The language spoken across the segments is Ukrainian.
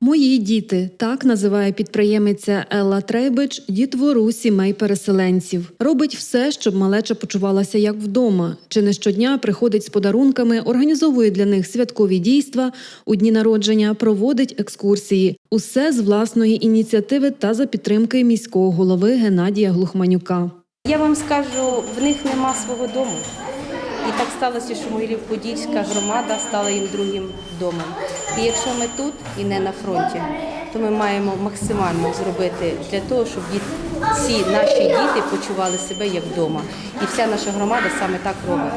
Мої діти так називає підприємиця Елла Трейбич дітвору сімей переселенців. Робить все, щоб малеча почувалася як вдома. Чи не щодня приходить з подарунками, організовує для них святкові дійства у дні народження, проводить екскурсії. Усе з власної ініціативи та за підтримки міського голови Геннадія Глухманюка. Я вам скажу, в них нема свого дому. І так сталося, що Могилів-Подільська громада стала їм другим домом. І якщо ми тут і не на фронті, то ми маємо максимально зробити для того, щоб ці наші діти почували себе як вдома. І вся наша громада саме так робить.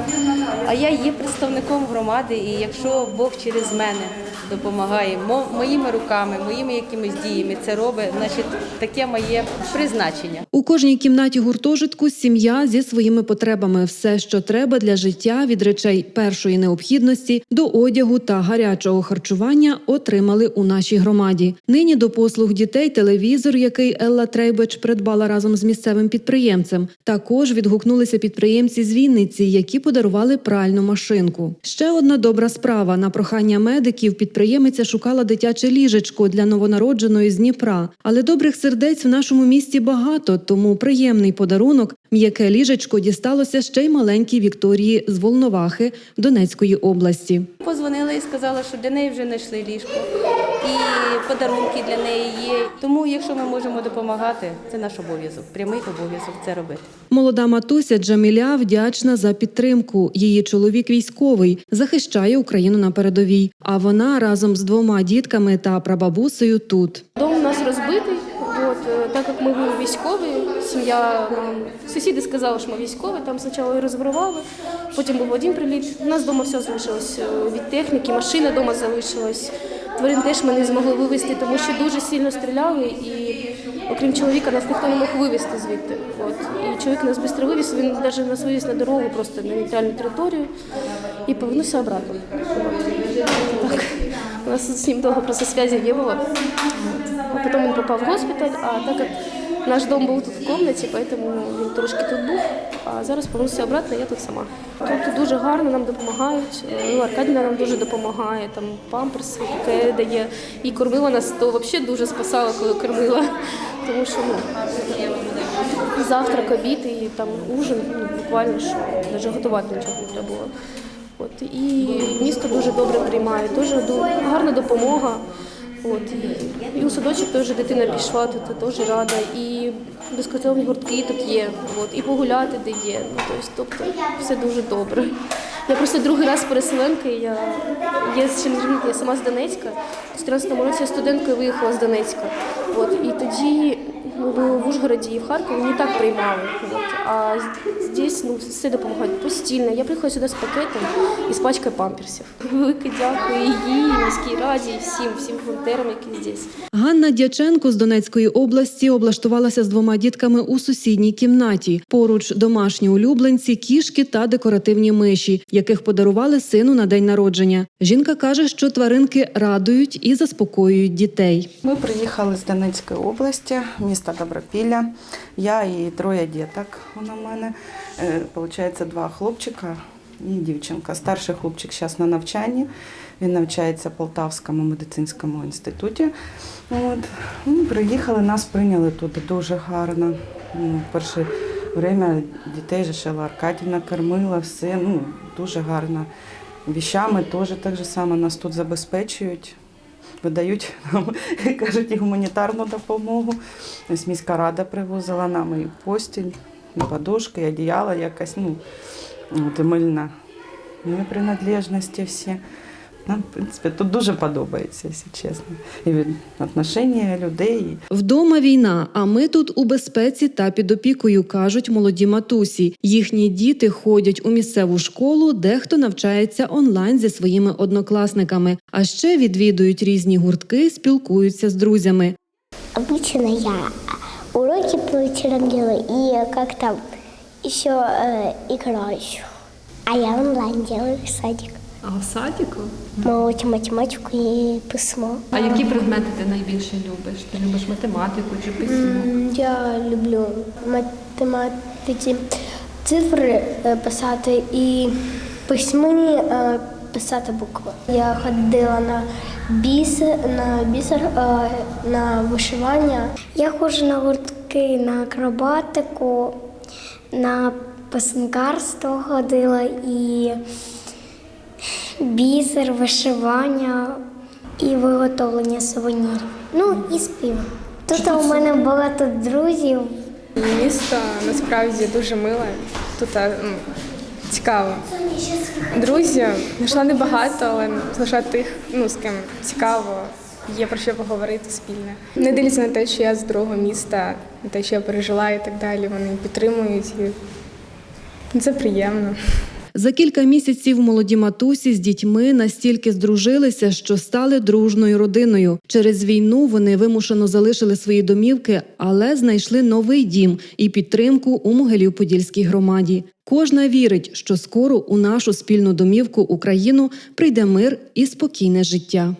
А я є представником громади, і якщо Бог через мене допомагає моїми руками, моїми якимись діями це робить, значить таке моє призначення. У кожній кімнаті гуртожитку сім'я зі своїми потребами. Все, що треба для життя, від речей першої необхідності до одягу та гарячого харчування, отримали у нашій громаді. Нині до послуг дітей телевізор, який Елла Трейбеч придбала разом з місцевим підприємцем. Також відгукнулися підприємці з Вінниці, які подарували пральну машинку. Ще одна добра справа на прохання медиків. Підприємиця шукала дитяче ліжечко для новонародженої з Дніпра. Але добрих сердець в нашому місті багато, тому приємний подарунок. М'яке ліжечко дісталося ще й маленькій Вікторії з Волновахи Донецької області. Позвонила і сказала, що для неї вже знайшли ліжко, і подарунки для неї є. Тому, якщо ми можемо допомагати, це наш обов'язок, прямий обов'язок це робити. Молода матуся Джаміля вдячна за підтримку. Її чоловік військовий захищає Україну на передовій. А вона разом з двома дітками та прабабусею тут. Так як ми були військові, сім'я нам сусіди сказали, що ми військові, там спочатку розворували, потім був один приліт. У нас вдома все залишилось е, від техніки, машина вдома залишилась. Тварин теж ми не змогли вивезти, тому що дуже сильно стріляли, і окрім чоловіка нас ніхто не мог вивезти звідти. От. І чоловік нас швидко вивіз, він навіть нас вивіз на дорогу, просто на нейтральну територію і повернувся обратно. Так. У нас з ним довго просто зв'язі не було. А потім він попав в госпіталь, а так як наш дом був тут в кімнаті, тому він трошки тут був, а зараз повернувся обратно, я тут сама. Тут дуже гарно нам допомагають. Ну, Аркадіна нам дуже допомагає, там памперси таке дає. І кормила нас, то взагалі дуже спасала, коли кормила. Тому що ну, завтрак, обід і там ужин, ну, буквально що навіть готувати нічого не треба було. От, і місто дуже добре приймає, дуже гарна допомога. От, і, у садочок теж дитина пішла, тут теж рада. І безкоштовні гуртки тут є, от, і погуляти де є. Ну, тобто, все дуже добре. Я просто другий раз переселенка, я є з чим. Я сама з Донецька. У 14 році я студенткою виїхала з Донецька. От, і тоді ми були в Ужгороді і в Харкові не так приймали. От. А здесь ну, все допомагають постійно. Я приїхала сюди з пакетом і з пачкою памперсів. Велике дякую і їй, і міській раді, і всім, всім волонтерам, які здесь. Ганна Дяченко з Донецької області облаштувалася з двома дітками у сусідній кімнаті. Поруч домашні улюбленці, кішки та декоративні миші, яких подарували сину на день народження. Жінка каже, що тваринки радують і заспокоюють дітей. Ми приїхали з Донецької області, міста Добропілля. Я і троє діток у мене. Е, Получається, два хлопчика і дівчинка. Старший хлопчик зараз на навчанні. Він навчається в Полтавському медицинському інституті. От. Ну, Приїхали, нас прийняли тут дуже гарно. Ну, перше время дітей же Шела Аркадівна кормила, все ну, дуже гарно. Віщами теж так же само нас тут забезпечують видають нам, кажуть, і гуманітарну допомогу. Ось міська рада привозила нам і постіль, і подушки, і одіяла якась, ну, от, і мильна і принадлежності всі. Нам, в принципі, тут дуже подобається, якщо чесно. І від отношення людей. і Вдома війна, а ми тут у безпеці та під опікою, кажуть молоді матусі. Їхні діти ходять у місцеву школу, дехто навчається онлайн зі своїми однокласниками, а ще відвідують різні гуртки, спілкуються з друзями. Обычно я уроки по вечерам делаю и как там еще э, играю. А я онлайн делаю садик. А в садіку? Учим математику и письмо. А які предмети ти найбільше любиш? Ти любиш математику чи письмо? М, Я люблю математиці цифри е, писати і письмені е, писати букви. Я ходила на бісер, на бісер, е, на вишивання. Я ходжу на гуртки на акробатику, на писанкарство ходила і бісер, вишивання і виготовлення сувенірів. Ну і спів. Тут у мене багато друзів. Місто насправді дуже миле. Тут ну, цікаво. Друзів знайшла небагато, але знайшла тих, ну з ким цікаво, є про що поговорити спільне. Не дивляться на те, що я з другого міста, на те, що я пережила і так далі. Вони підтримують і це приємно. За кілька місяців молоді матусі з дітьми настільки здружилися, що стали дружною родиною. Через війну вони вимушено залишили свої домівки, але знайшли новий дім і підтримку у Могилів-Подільській громаді. Кожна вірить, що скоро у нашу спільну домівку Україну прийде мир і спокійне життя.